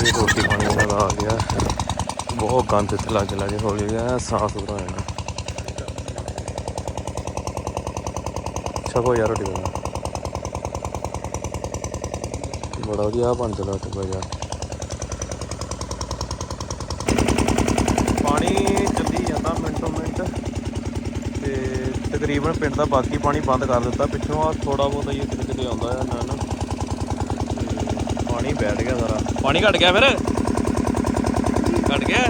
ਜੀ ਰੋਟੀ ਪਾਣੀ ਇਹਨਾਂ ਦਾ ਆ। ਗਿਆ ਬਹੁਤ ਗੰਦ ਇੱਥੇ ਲੱਗ ਲੱਗੇ ਹੌਲੀ ਗਿਆ ਸਾਫ਼ ਸੁਥਰਾ ਹੋ ਜਾਣਾ ਛਕੋ ਯਾਰ ਰੋਟੀ ਦਾ ਬੜਾ ਵਧੀਆ ਬਣ ਚਲਾ ਟਿੱਬਾ ਯਾਰ ਪਾਣੀ ਚੱਲੀ ਜਾਂਦਾ ਮਿੰਟੋ ਮਿੰਟ, ਤੇ ਤਕਰੀਬਨ ਪਿੰਡ ਦਾ ਬਾਕੀ ਪਾਣੀ ਬੰਦ ਕਰ ਦਿੱਤਾ। ਪਿੱਛੋਂ ਆ ਥੋੜਾ ਬਹੁਤਾ ਹੀ ਕਿਤੇ ਕਿਤੇ ਆਉਂਦਾ ਹੈ ਨਾ ਨਾ ਪਾਣੀ ਬੈਠ ਗਿਆ ਸਾਰਾ। ਪਾਣੀ ਘਟ ਗਿਆ ਫਿਰ? ਘਟ ਗਿਆ?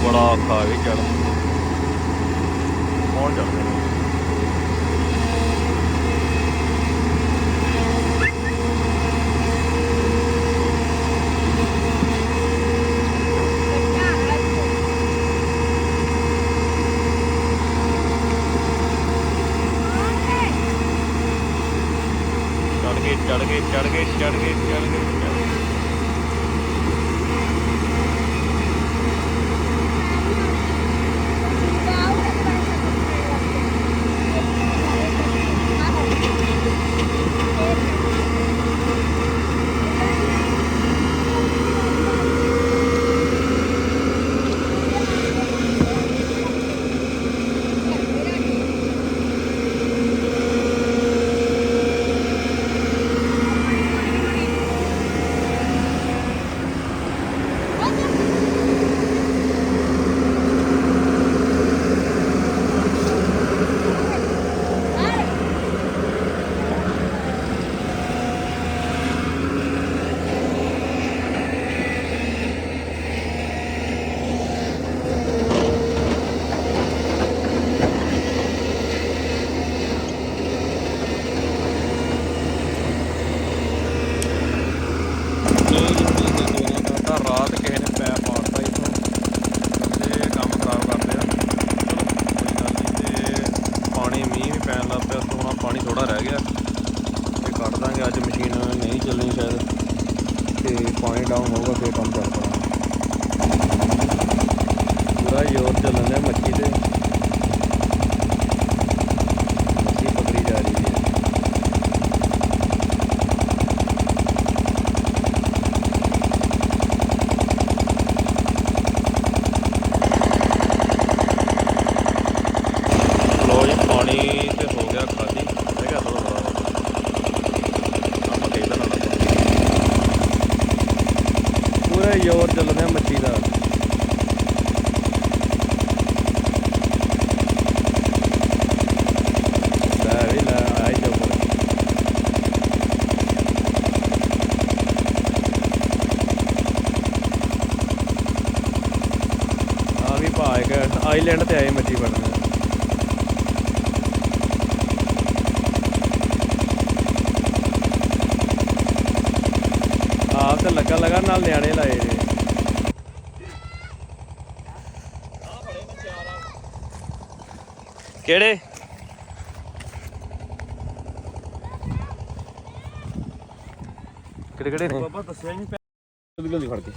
ਬੜਾ ਔਖਾ ਵੀ ਚੜ ਕੌਣ ਚੜਦੇ ਨੇ ਚੜ ਗਏ ਚੜ ਗਏ ਚੜ ਗਏ ਚੜ ਗਏ ਚੜ ਗਏ ਚੜ ਗਏ ਤਾਂ ਰਾਤ ਕਿਸੇ ਨੇ ਪੈ ਪਾੜਤਾ ਇਥੋਂ ਤੇ ਕੰਮ ਖਰਾਬ ਕਰਦੇ ਆ ਚਲੋ ਕੋਈ ਗੱਲ ਨਹੀਂ ਤੇ ਪਾਣੀ ਮੀਂਹ ਵੀ ਪੈਣ ਪਾਣੀ ਥੋੜਾ ਰਹਿ ਗਿਆ। ਤੇ ਕੱਢ ਦਾਂਗੇ। ਅੱਜ ਮਸ਼ੀਨ ਨਹੀਂ ਚੱਲਣੀ ਸ਼ਾਇਦ। ਤੇ ਪਾਣੀ ਡਾਊਨ ਹੋਊਗਾ, ਫੇਰ ਕੰਮ ਚੱਲ ਪਾਣਾ ਪੂਰਾ ਜ਼ੋਰ ਚੱਲਣ ਡਿਆ ਮੱਛੀ ਤੇ ਮੱਛੀ ਪਕੜੀ ਜਾ ਰਹੀ ਹੈ ਆਈਲੈਂਡ ਤੇ ਆਏ ਮੱਛੀ ਫੜਨ ਤੇ ਲੱਗਾ ਲਗਾ ਨਾਲ ਨਿਆਣੇ ਲਾਏ ਨੇ। ਕਿਹੜੇ? ਕਿਹੜੇ ਕਿਹੜੇ ਨੇ? ਬਾਬਾ ਦੱਸਿਆ ਨਹੀਂ ਪੈ ਦੀ ਫੜ ਕੇ।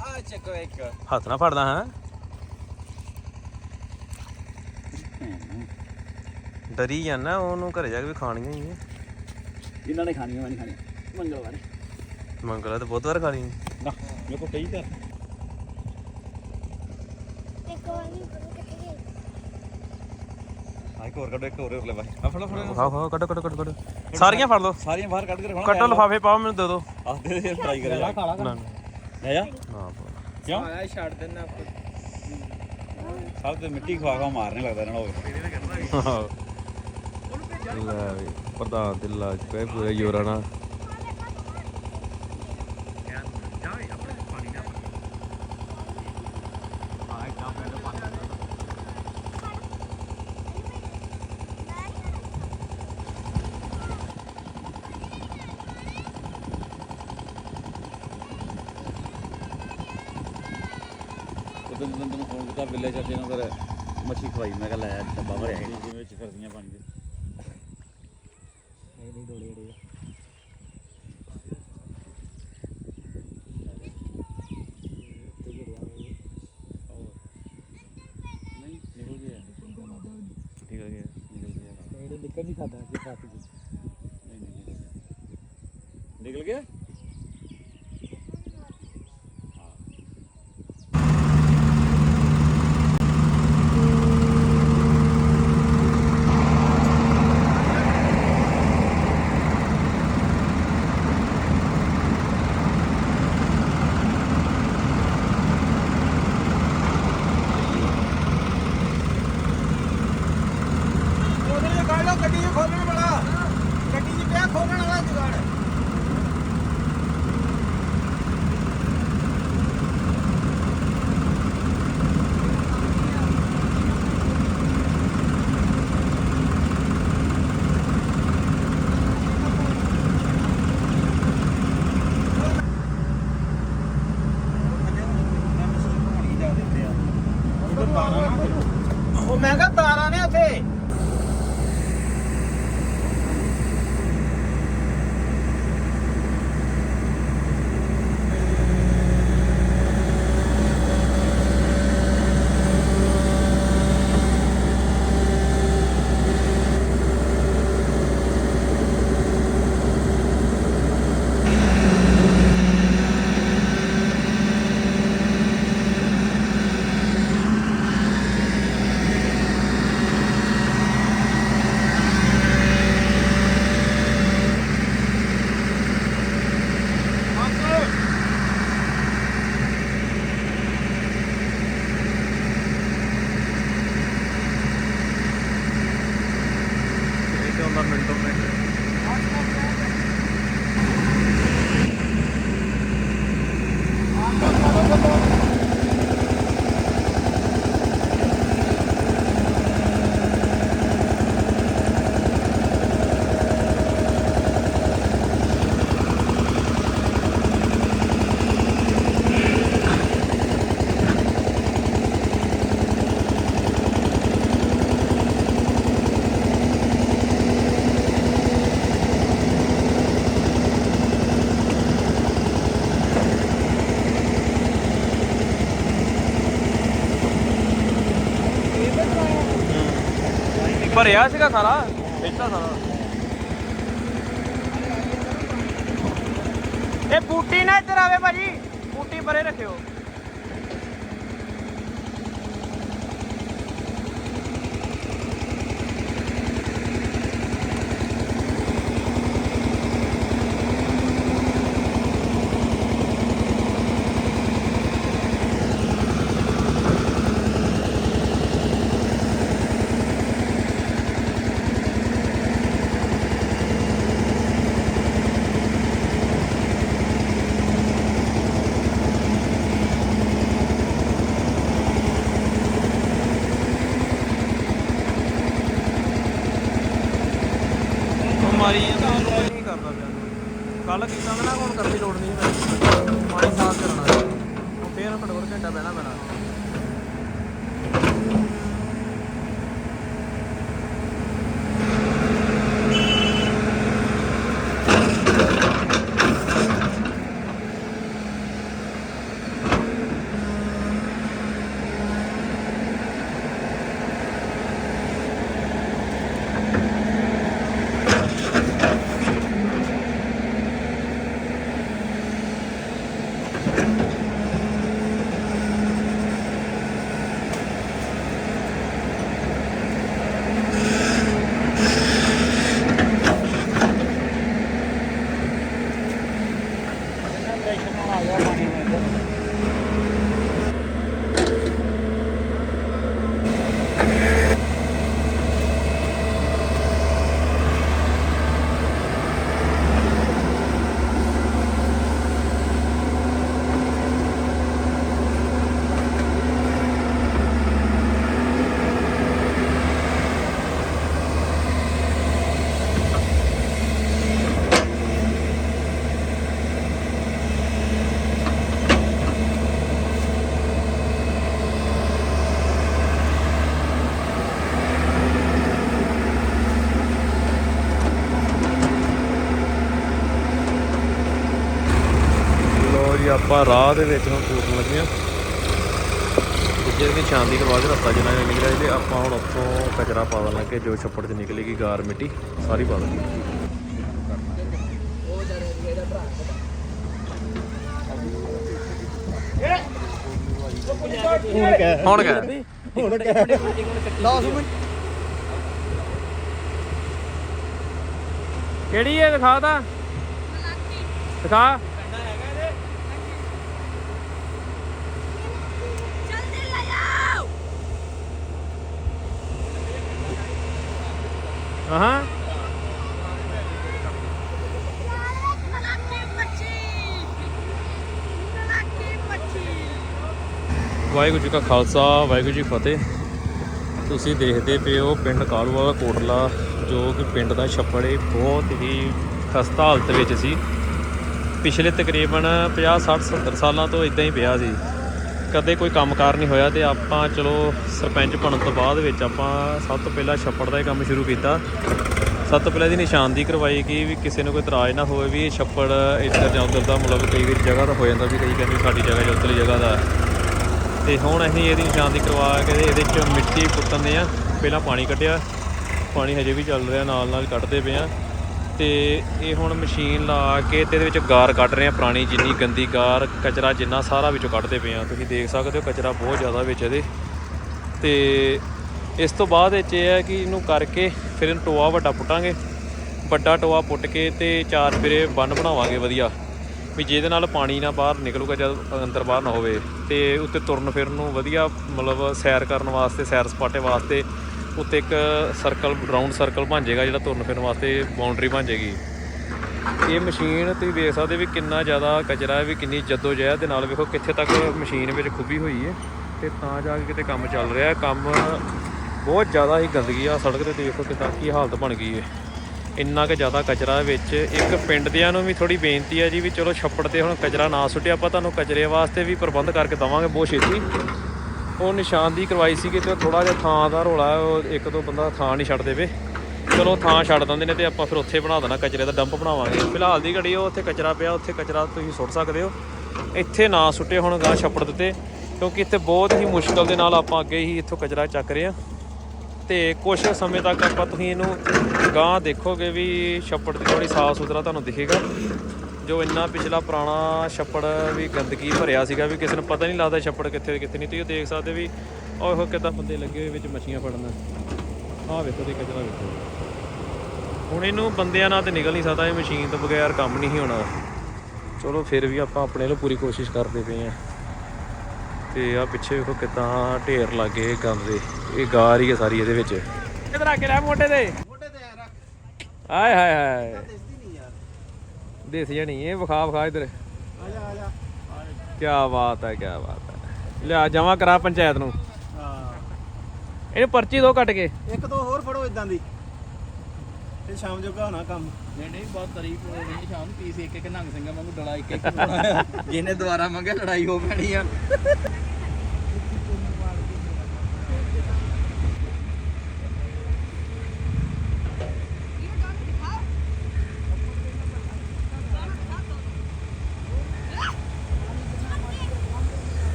ਆ ਚੱਕੋ ਇੱਕ। ਹੱਥ ਨਾ ਫੜਦਾ ਹਾਂ। ਡਰੀ ਜਾਂਦਾ ਉਹਨੂੰ ਘਰੇ ਜਾ ਕੇ ਵੀ ਖਾਣੀਆਂ ਹੀ ਇਹਨਾਂ ਨੇ ਖਾਣੀਆਂ ਮੈਂ ਨਹੀਂ ਖਾਣੀਆਂ। ਮੰਗਲਵਾਰ। ਮੰਗਲਾ ਤੇ ਬਹੁਤ ਵਾਰ ਖਾ ਲਈ। ਨਾ ਮੇਰੇ ਕੋ ਕਈ ਤਾਂ। ਇੱਕ ਹੋਰ ਕੱਢੋ ਇੱਕ ਹੋਰ ਹੋਰ ਲੈ ਬਾਈ। ਆ ਫੜੋ ਫੜੋ। ਖਾਓ ਖਾਓ ਕੱਢੋ ਕੱਢੋ ਕੱਢੋ ਕੱਢੋ। ਸਾਰੀਆਂ ਫੜ ਲਓ। ਸਾਰੀਆਂ ਬਾਹਰ ਕੱਢ ਕੇ ਰੱਖਣਾ ਕੱਟੋ ਲਫਾਫੇ ਪਾਓ ਮੈਨੂੰ ਦੇ ਦਿਓ। ਆ ਦੇ ਦੇ ਟਰਾਈ ਕਰਿਆ ਜਾ ਨਾ ਨਾ। ਲੈ ਜਾ ਨਾ ਕਿਉਂ? ਆਇਆ ਛੱਡ ਦੇਣਾ ਸਭ ਤੇ ਮਿੱਟੀ ਖਵਾ ਖਵਾ ਮਾਰਨੇ ਲੱਗਦਾ ਇਹਨਾਂ ਨੂੰ। ਪ੍ਰਧਾਨ ਪੂਰੇ ਉਦੋਂ ਜਦੋਂ ਤੈਨੂੰ ਫੋਨ ਕੀਤਾ ਬਿੱਲੇ ਚਾਚੇ ਨੂੰ ਫਿਰ ਮੱਛੀ ਖਵਾਈ। ਮੈਂ ਕਿਹਾ ਲੈ, ਡੱਬਾ ਭਰਿਆ ਜਿਵੇਂ ਵਿੱਚ ਫਿਰਦੀਆਂ ਪਾਣੀ ਦੇ ਨਹੀਂ ਨਹੀਂ ਦੋੜੇ ੜੇ ਨਹੀਂ ਨਿਕਲ ਗਿਆ ਠੀਕ ਹੈ ਨਿਕਲ ਗਿਆ ਨਹੀਂ ਖਾਦਾ ਕਿ ਫਸ ਗਈ ਨਹੀਂ ਨਹੀਂ ਨਿਕਲ ਗਿਆ ਨਿਕਲ ਗਿਆ ਉਹਦੇ ਨਾਲ ਕੱਢ ਲਓ ਗੱਡੀ 'ਚ ਖੋਲਣ ਵਾਲਾ ਗੱਡੀ 'ਚ ਪਿਆ ਖੋਲਣ ਵਾਲਾ ਜੁਗਾੜ ਉਹ ਮੈਂ ਕਿਹਾ ਤਾਰਾਂ ਨੇ ਉੱਥੇ ਇਹ ਤੇ ਹੁੰਦਾ ਮਿੰਟੋ ਮਿੰਟ ਭਰਿਆ ਸੀਗਾ ਸਾਰਾ ਇੱਥਾ ਸਾਰਾ ਇਹ ਬੂਟੀ ਨਾ ਇੱਧਰ ਆਵੇ ਭਾਜੀ। ਬੂਟੀ ਪਰੇ ਰੱਖਿਓ। ਆਪਾਂ ਰਾਹ ਦੇ ਵਿੱਚ ਹੁਣ ਟੂਟਣ ਲੱਗੇ ਆ ਜਿਹੜੇ ਕਿ ਸ਼ਾਂਤੀ ਕਰਵਾ ਕੇ ਰਸਤਾ ਜਿੰਨਾ ਜਿਹਾ ਨਿਕਲਿਆ ਤੇ ਆਪਾਂ ਹੁਣ ਉੱਥੋਂ ਕਚਰਾ ਪਾ ਦੇਣਾ ਕਿ ਜੋ ਛੱਪੜ 'ਚ ਨਿਕਲੇਗੀ ਗਾਰ ਮਿੱਟੀ ਸਾਰੀ ਪਾ ਦੇਣੀ। ਹੁਣ ਕਹਿ। ਹੁਣ ਕਹਿ। 10 ਮਿੰਟ। ਕਿਹੜੀ ਹੈ ਦਿਖਾ ਤਾਂ? ਦਿਖਾ। ਵਾਹਿਗੁਰੂ ਜੀ ਕਾ ਖਾਲਸਾ, ਵਾਹਿਗੁਰੂ ਜੀ ਫਤਿਹ। ਤੁਸੀਂ ਦੇਖਦੇ ਪਏ ਹੋ ਪਿੰਡ ਕਾਲੂਵਾਲਾ, ਕੋਟਲਾ, ਜੋ ਕਿ ਪਿੰਡ ਦਾ ਛੱਪੜ ਹੈ ਬਹੁਤ ਹੀ ਖਸਤਾ ਹਾਲਤ ਵਿੱਚ ਸੀ। ਪਿਛਲੇ ਤਕਰੀਬਨ 50 60 70 ਸਾਲਾਂ ਤੋਂ ਇਦਾਂ ਹੀ ਪਿਆ ਸੀ। ਕਦੇ ਕੋਈ ਕੰਮਕਾਰ ਨਹੀਂ ਹੋਇਆ ਤੇ ਆਪਾਂ ਚਲੋ ਸਰਪੰਚ ਬਣਨ ਤੋਂ ਬਾਅਦ ਵਿੱਚ ਆਪਾਂ ਸਭ ਤੋਂ ਪਹਿਲਾਂ ਛੱਪੜ ਦਾ ਹੀ ਕੰਮ ਸ਼ੁਰੂ ਕੀਤਾ। ਸਭ ਤੋਂ ਪਹਿਲਾਂ ਦੀ ਨਿਸ਼ਾਨਦੀ ਕਰਵਾਈ ਕਿ ਵੀ ਕਿਸੇ ਨੂੰ ਕੋਈ ਇਤਰਾਜ਼ ਨਾ ਹੋਵੇ ਵੀ ਇਹ ਛੱਪੜ ਇੱਧਰ ਜਾਂ ਉੱਧਰ ਦਾ ਮਤਲਬ ਕਈ ਵਾਰੀ ਜਗ੍ਹਾ ਦਾ ਹੋ ਜਾਂਦਾ ਵੀ ਕਈ ਕਹਿੰਦੇ ਸਾਡੀ ਜਗ੍ਹਾ ਜਾਂ ਉੱਧਰਲੀ ਜਗ੍ਹਾ ਦਾ। ਤੇ ਹੁਣ ਅਸੀਂ ਇਹਦੀ ਨਿਸ਼ਾਨਦੀ ਕਰਵਾ ਕੇ ਇਹਦੇ ਚ ਮਿੱਟੀ ਪੁੱਟਣਦੇ ਆ। ਪਹਿਲਾਂ ਪਾਣੀ ਕੱਢਿਆ। ਪਾਣੀ ਹਜੇ ਵੀ ਚੱਲ ਰਿਹਾ ਨਾਲ ਨਾਲ ਕੱਢਦੇ ਪਏ ਆ। ਤੇ ਇਹ ਹੁਣ ਮਸ਼ੀਨ ਲਾ ਕੇ ਤੇ ਇਹਦੇ ਵਿੱਚ ਗਾਰ ਕੱਢ ਰਹੇ ਆ, ਪੁਰਾਣੀ ਜਿੰਨੀ ਗੰਦੀ ਗਾਰ, ਕਚਰਾ ਜਿੰਨਾ ਸਾਰਾ ਵਿੱਚੋਂ ਕੱਢਦੇ ਪਏ ਆ। ਤੁਸੀਂ ਦੇਖ ਸਕਦੇ ਹੋ ਕਚਰਾ ਬਹੁਤ ਜ਼ਿਆਦਾ ਵਿੱਚ ਇਹਦੇ। ਤੇ ਇਸ ਤੋਂ ਬਾਅਦ ਵਿੱਚ ਇਹ ਹੈ ਕਿ ਇਹਨੂੰ ਕਰਕੇ ਫਿਰ ਇਹਨੂੰ ਟੋਆ ਵੱਡਾ ਪੁੱਟਾਂਗੇ। ਵੱਡਾ ਟੋਆ ਪੁੱਟ ਕੇ ਤੇ ਚਾਰ ਫਿਰੇ ਬੰਨ ਬਣਾਵਾਂਗੇ ਵਧੀਆ। ਵੀ ਜਿਹਦੇ ਨਾਲ ਪਾਣੀ ਨਾ ਬਾਹਰ ਨਿਕਲੂਗਾ ਜਦ ਅੰਦਰ ਬਾਹਰ ਨਾ ਹੋਵੇ। ਤੇ ਉੱਤੇ ਤੁਰਨ ਫਿਰਨ ਨੂੰ ਵਧੀਆ ਮਤਲਬ ਸੈਰ ਕਰਨ ਵਾਸਤੇ, ਸੈਰ ਸਪਾਟੇ ਵਾਸਤੇ ਉੱਤੇ ਇੱਕ ਸਰਕਲ ਰਾਉਂਡ ਸਰਕਲ ਬਣ ਜਾਏਗਾ ਜਿਹੜਾ ਤੁਰਨ ਫਿਰਨ ਵਾਸਤੇ ਬਾਉਂਡਰੀ ਬਣ ਜਾਏਗੀ। ਇਹ ਮਸ਼ੀਨ ਤੁਸੀਂ ਵੇਖ ਸਕਦੇ ਵੀ ਕਿੰਨਾ ਜ਼ਿਆਦਾ ਕਚਰਾ ਹੈ, ਵੀ ਕਿੰਨੀ ਜੱਦੋ ਜਹਿਦ ਦੇ ਨਾਲ ਵੇਖੋ ਕਿੱਥੇ ਤੱਕ ਮਸ਼ੀਨ ਵਿੱਚ ਖੁੱਬੀ ਹੋਈ ਹੈ ਤੇ ਤਾਂ ਜਾ ਕੇ ਕਿਤੇ ਕੰਮ ਚੱਲ ਰਿਹਾ ਕੰਮ ਬਹੁਤ ਜ਼ਿਆਦਾ ਹੀ ਗੰਦਗੀ ਆ ਸੜਕ ਤੇ ਦੇਖੋ ਕਿਦਾਂ ਕੀ ਹਾਲਤ ਬਣ ਗਈ ਹੈ। ਇੰਨਾ ਕੁ ਜ਼ਿਆਦਾ ਕਚਰਾ ਵਿੱਚ। ਇੱਕ ਪਿੰਡ ਦਿਆਂ ਨੂੰ ਵੀ ਥੋੜੀ ਬੇਨਤੀ ਹੈ ਜੀ ਵੀ ਚਲੋ ਛੱਪੜ ਤੇ ਹੁਣ ਕਚਰਾ ਨਾ ਸੁੱਟਿਆ, ਆਪਾਂ ਤੁਹਾਨੂੰ ਕਚਰੇ ਵਾਸਤੇ ਵੀ ਪ੍ਰਬੰਧ ਕਰਕੇ ਦਵਾਂਗੇ, ਬਹੁਤ ਛੇਤੀ। ਉਹ ਨਿਸ਼ਾਨਦੀ ਕਰਵਾਈ ਸੀਗੀ ਤੇ ਥੋੜਾ ਜਿਹਾ ਥਾਂ ਦਾ ਰੋਲਾ ਉਹ ਇੱਕ ਦੋ ਬੰਦਾ ਥਾਂ ਨਹੀਂ ਛੱਡ ਦੇਵੇ। ਚਲੋ, ਥਾਂ ਛੱਡ ਦਿੰਦੇ ਨੇ ਤੇ ਆਪਾਂ ਫਿਰ ਉੱਥੇ ਬਣਾ ਦੇਣਾ, ਕਚਰੇ ਦਾ ਡੰਪ ਬਣਾਵਾਂਗੇ। ਫਿਲਹਾਲ ਦੀ ਘੜੀ, ਉਹ ਉੱਥੇ ਕਚਰਾ ਪਿਆ, ਉੱਥੇ ਕਚਰਾ ਤੁਸੀਂ ਸੁੱਟ ਸਕਦੇ ਹੋ। ਇੱਥੇ ਨਾ ਸੁੱਟੇ ਹੁਣ ਗਾਂ ਛੱਪੜ ਦਿੱਤੇ, ਕਿਉਂਕਿ ਇੱਥੇ ਬਹੁਤ ਹੀ ਮੁਸ਼ਕਲ ਦੇ ਨਾਲ ਆਪਾਂ ਅੱਗੇ ਹੀ ਇੱਥੋਂ ਕਚਰਾ ਚੱਕ ਰਹੇ ਆ ਤੇ ਕੁਝ ਸਮੇਂ ਤੱਕ ਆਪਾਂ ਤੁਸੀਂ ਇਹਨੂੰ ਗਾਂ ਦੇਖੋਗੇ ਵੀ ਛੱਪੜ ਦੀ ਥੋੜੀ ਸਾਫ਼ ਸੁਥਰਾ ਤੁਹਾਨੂੰ ਦਿਖੇਗਾ। ਜੋ ਇੰਨਾ ਪਿਛਲਾ ਪੁਰਾਣਾ ਛੱਪੜ ਵੀ ਗੰਦਗੀ ਭਰਿਆ ਸੀਗਾ ਵੀ ਕਿਸੇ ਨੂੰ ਪਤਾ ਨਹੀਂ ਲੱਗਦਾ ਛੱਪੜ ਕਿੱਥੇ ਤੇ ਕਿੱਥੇ ਨਹੀਂ ਤੁਸੀਂ ਉਹ ਦੇਖ ਸਕਦੇ ਵੀ ਉਹ ਕਿੱਦਾਂ ਬੰਦੇ ਲੱਗੇ ਹੋਏ ਵਿੱਚ ਮੱਛੀਆਂ ਫੜਨ। ਆਹ ਵੇਖੋ ਤੇ ਕਚਰਾ ਵੇਖੋ। ਹੁਣ ਇਹਨੂੰ ਬੰਦਿਆਂ ਨਾਲ ਤੇ ਨਿਕਲ ਨਹੀਂ ਸਕਦਾ ਇਹ ਮਸ਼ੀਨ ਤੋਂ ਬਗੈਰ ਕੰਮ ਨਹੀਂ ਹੋਣਾ। ਚਲੋ ਫਿਰ ਵੀ ਆਪਾਂ ਆਪਣੇ ਵੱਲੋਂ ਪੂਰੀ ਕੋਸ਼ਿਸ਼ ਕਰਦੇ ਪਏ ਆ ਤੇ ਆ ਪਿੱਛੇ ਵੇਖੋ ਕਿਦਾਂ ਢੇਰ ਲੱਗੇ ਗੰਦ ਦੇ। ਇਹ ਗਾਰ ਹੀ ਹੈ ਸਾਰੀ ਇਹਦੇ ਵਿੱਚ। ਇਧਰ ਆ ਕੇ ਲੈ ਮੋਢੇ ਤੇ? ਮੋਢੇ ਤੇ ਰੱਖ। ਆਏ ਹਾਏ ਹਾਏ। ਯਾਰ ਦੇਸੀ ਨਹੀਂ ਇਹ ਵਿਖਾ ਵਿਖਾ ਇਧਰ। ਆ ਜਾ ਆ ਜਾ ਕੀ ਬਾਤ ਹੈ ਕੀ ਬਾਤ ਹੈ। ਲਿਆ ਜਮਾ ਕਰਾ ਪੰਚਾਇਤ ਨੂੰ। ਹਾਂ। ਇਹਨੂੰ ਪਰਚੀ ਦੋ ਕੱਟ ਕੇ। ਇੱਕ ਦੋ ਹੋਰ ਫੜੋ ਇਦਾਂ ਦੀ। ਤੇ ਸ਼ਾਮ ਜੋਗਾ ਹੋਣਾ ਕੰਮ। ਨਹੀਂ ਨਹੀਂ ਬਹੁਤ ਤਾਰੀਫ ਹੋ ਰਹੀ ਸ਼ਾਮ। ਨੂੰ ਪੀਸ ਇੱਕ ਇੱਕ ਨੰਗ ਸਿੰਘਾਂ ਵਾਂਗੂ ਡਲਾ ਇੱਕ ਜਿਹਨੇ ਦੁਬਾਰਾ ਮੰਗਿਆ ਲੜਾਈ ਹੋ ਪੈਣੀ ਆ।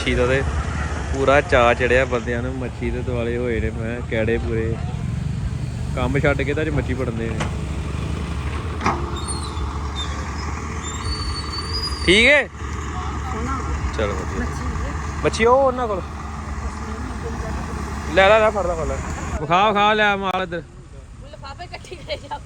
ਮੱਛੀ ਦਾ ਤੇ ਪੂਰਾ ਚਾ ਚੜਿਆ ਬੰਦਿਆਂ ਨੂੰ, ਮੱਛੀ ਦੇ ਦੁਆਲੇ ਹੋਏ ਨੇ, ਮੈਂ ਕੈੜੇ ਪੂਰੇ। ਕੰਮ ਛੱਡ ਕੇ ਤਾਂ ਅੱਜ ਮੱਛੀ ਫੜਦੇ ਨੇ। ਠੀਕ ਹੈ ਚਲੋ ਵਧੀਆ। ਮੱਛੀ ਉਹ ਉਹਨਾਂ ਕੋਲ। ਲੈ ਲੈ ਲੈ ਫੜ ਲੈ ਫੜ ਲੈ। ਵਿਖਾ ਵਿਖਾ, ਲੈ ਮਾਲ ਇੱਧਰ। ਲਿਫਾਫੇ ਇਕੱਠੇ ਕਰੇ ਜਾ